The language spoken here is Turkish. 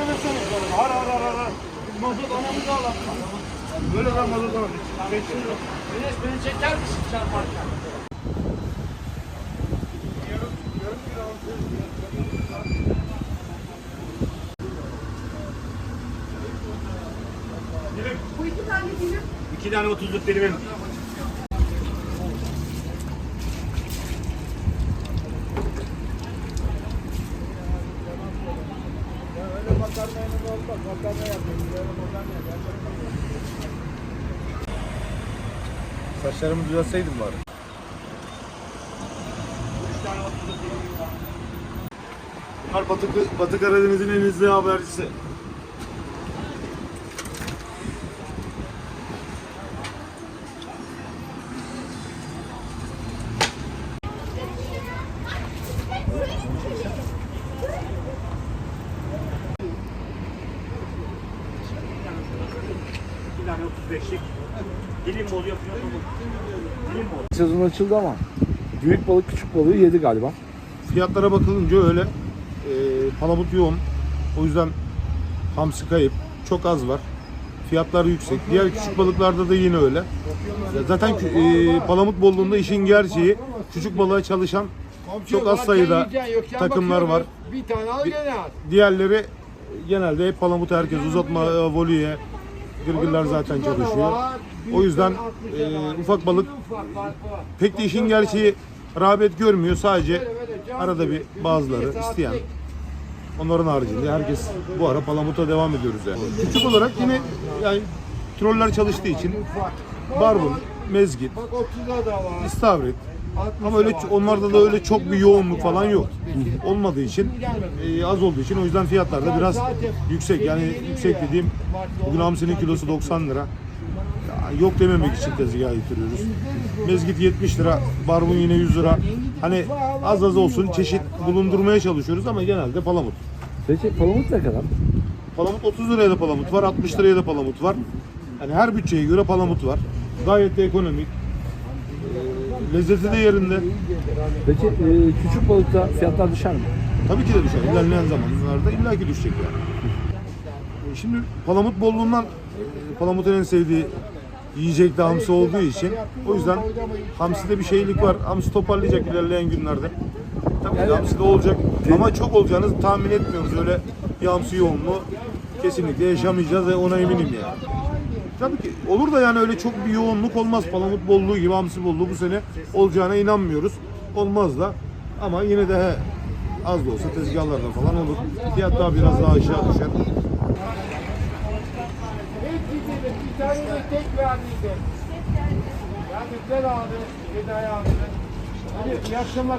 Ara ara ara ara. Mazot anamızı al. Böyle ben mazot. Bekliyorum. Güneş beni çeker misin çarparken? Bu iki tane dilim. İki tane otuzluk dilimim. Saçlarımı düzeltseydim bari. Bunlar Batı, Batı Karadeniz'in en hızlı habercisi. Tane 35'lik dilim bol yapıyoruz ama dilim bol. Sezon açıldı ama büyük balık küçük balığı yedi galiba. Fiyatlara bakılınca öyle. Ee, palamut yoğun. O yüzden hamsi kayıp. Çok az var. Fiyatlar yüksek. Diğer küçük balıklarda da yine öyle. Zaten e, palamut bolluğunda işin gerçeği küçük balığa çalışan çok az sayıda takımlar var. Bir tane al gene. Diğerleri genelde hep palamut herkes uzatma e, volüye gırgırlar zaten çalışıyor. O yüzden e, ufak balık pek de işin gerçeği rağbet görmüyor. Sadece arada bir bazıları isteyen onların haricinde herkes bu ara palamuta devam ediyoruz yani. Küçük olarak yine yani troller çalıştığı için barbun, mezgit, Bak 30'a da var. istavrit ama öyle onlarda da öyle çok bir yoğunluk falan yok. Olmadığı için e, az olduğu için o yüzden fiyatlar da biraz yüksek. Yani yüksek dediğim bugün hamsinin kilosu 90 lira. Ya yok dememek için tezgaha getiriyoruz. Mezgit 70 lira, barbun yine 100 lira. Hani az az olsun çeşit bulundurmaya çalışıyoruz ama genelde palamut. Peki palamut ne kadar? Palamut 30 liraya da palamut var, 60 liraya da palamut var. Yani her bütçeye göre palamut var. Gayet de ekonomik. Ee, lezzeti de yerinde. Peki e, küçük balıkta fiyatlar düşer mi? Tabii ki de düşer. İlerleyen zamanlarda illaki düşecek yani. E, Şimdi palamut bolluğundan e, palamutun en sevdiği yiyecek de hamsi olduğu için o yüzden hamside bir şeylik var. Hamsi toparlayacak ilerleyen günlerde. Tabii ki de hamsi de olacak ama çok olacağını tahmin etmiyoruz. Öyle bir hamsi yoğunluğu kesinlikle yaşamayacağız ve ona eminim yani. Tabii ki olur da yani öyle çok bir yoğunluk olmaz. Palamut bolluğu gibi hamsi bolluğu bu sene olacağına inanmıyoruz. Olmaz da ama yine de he, az da olsa tezgahlarda falan olur. Fiyat daha biraz daha aşağı düşer. Bir tane de tek verdiydi. Yani güzel abi. Fedaya abi. Hadi iyi akşamlar.